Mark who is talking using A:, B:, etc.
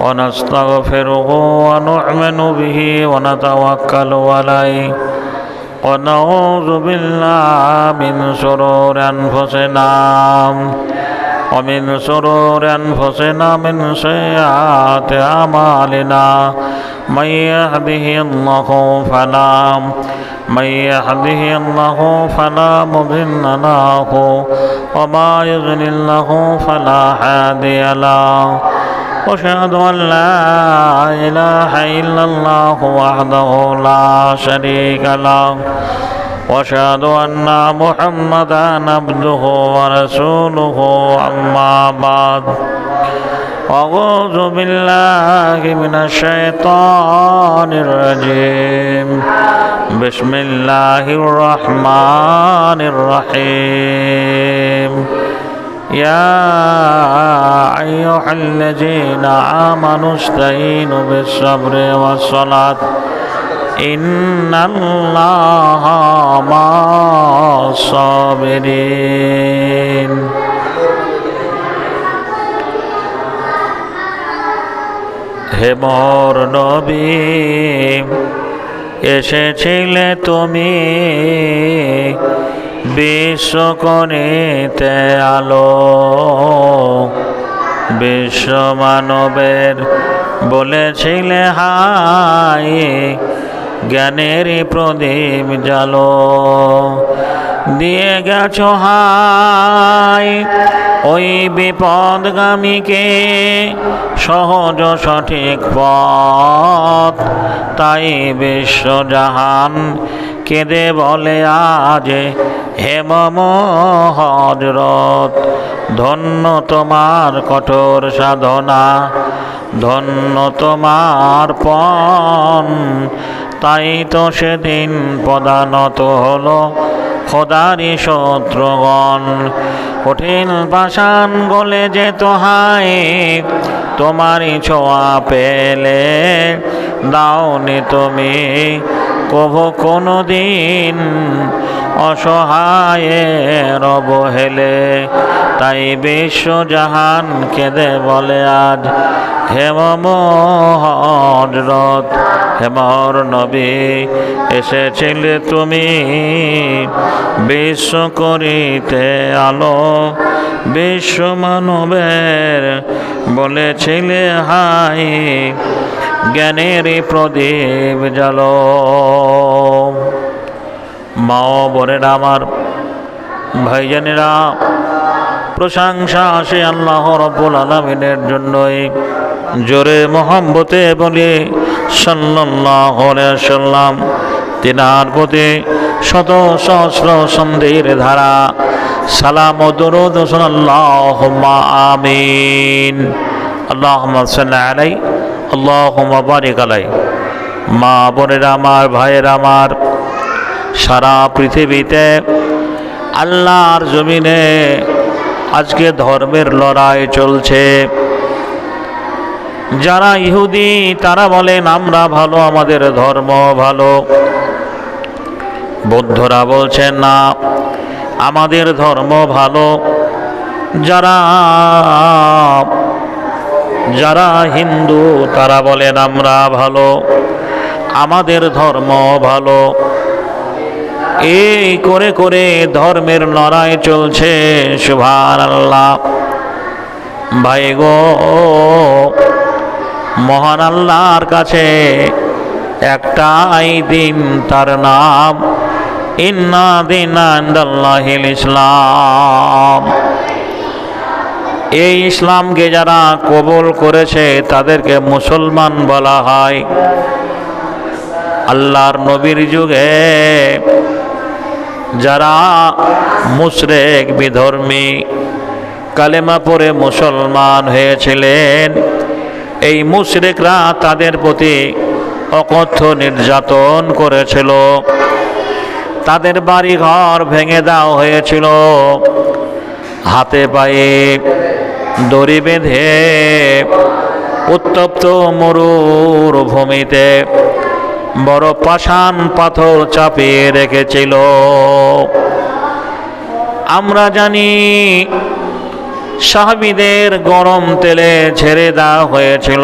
A: ونستغفره ونؤمن به ونتوكل عليه ونعوذ بالله من شرور أنفسنا ومن شرور أنفسنا من سيئات أعمالنا من يهده الله فلا من يهده الله فلا مضل له وما يضلل له فلا هادي له وأشهد أن لا إله إلا الله وحده لا شريك له. وأشهد أن محمدا عبده ورسوله أما بعد. أعوذ بالله من الشيطان الرجيم. بسم الله الرحمن الرحيم. يا أيها الذين آمنوا استعينوا بالصبر والصلاة إن الله مع الصابرين হে মোর নবী এসেছিলে তুমি বিশ্ব করিতে আলো বিশ্ব মানবের বলেছিলে হাই জ্ঞানের প্রদীপ জালো দিয়ে গেছো হাই ওই বিপদগামীকে সহজ সঠিক পথ। তাই বিশ্বজাহান কেঁদে বলে, আজ হেমম হজরত ধন্য তোমার কঠোর সাধনা, ধন্য তোমার পণ। তাই তো সেদিন প্রধানত হলো খোদারি শত্রুগণ। কঠিন পাষাণ গলে যে তোহাই, তোমারই ছোঁয়া পেলে দাওনি তুমি। কভু কোনো দিন অসহায়ের অবহেলে তাই বিশ্বজাহান কেঁদে বলে আজ। হেমম হজরত হেমর নবী, এসেছিলে তুমি বিশ্ব করিতে আলো। বিশ্ব মানবের বলেছিলে হাই জ্ঞানের প্রদীপ জালো মা বোনেরা আমার, ভাইজানেরা, প্রশংসা আসে আল্লাহ রব্বুল আলমিনের জন্যই। জোরে মোহাম্মতে বলে সাল্লাহ সাল্লাম তিনার প্রতি শত সহস্র সন্ধির ধারা। সালাম দরুদ সাল্লাহ আমিন। আল্লাহ আলাই আল্লাহ বারিক আলাই। মা বোনেরা আমার, ভাইয়ের আমার, সারা পৃথিবীতে আল্লাহর জমিনে আজকে ধর্মের লড়াই চলছে। যারা ইহুদি, তারা বলেন, আমরা ভালো, আমাদের ধর্ম ভালো। বৌদ্ধরা বলছেন, না, আমাদের ধর্ম ভালো। যারা যারা হিন্দু, তারা বলেন, আমরা ভালো। আমাদের ধর্ম ভালো। এই করে করে ধর্মের লড়াই চলছে সুভান আল্লাহ ভাই গো, মহান আল্লাহর কাছে একটাই দিন, তার নাম, ইন্না দিন ইসলাম। এই ইসলামকে যারা কবুল করেছে, তাদেরকে মুসলমান বলা হয়। আল্লাহর নবীর যুগে যারা মুশরেক, বিধর্মী, কালেমা পরে মুসলমান হয়েছিলেন, এই মুশরেকরা তাদের প্রতি অকথ্য নির্যাতন করেছিল। তাদের বাড়ি ঘর ভেঙে দেওয়া হয়েছিল। হাতে পায়ে দড়ি বেঁধে উত্তপ্ত মরুর ভূমিতে বড় পাষাণ পাথর চাপিয়ে রেখেছিল। আমরা জানি সাহাবিদের গরম তেলে ছেড়ে দেওয়া হয়েছিল।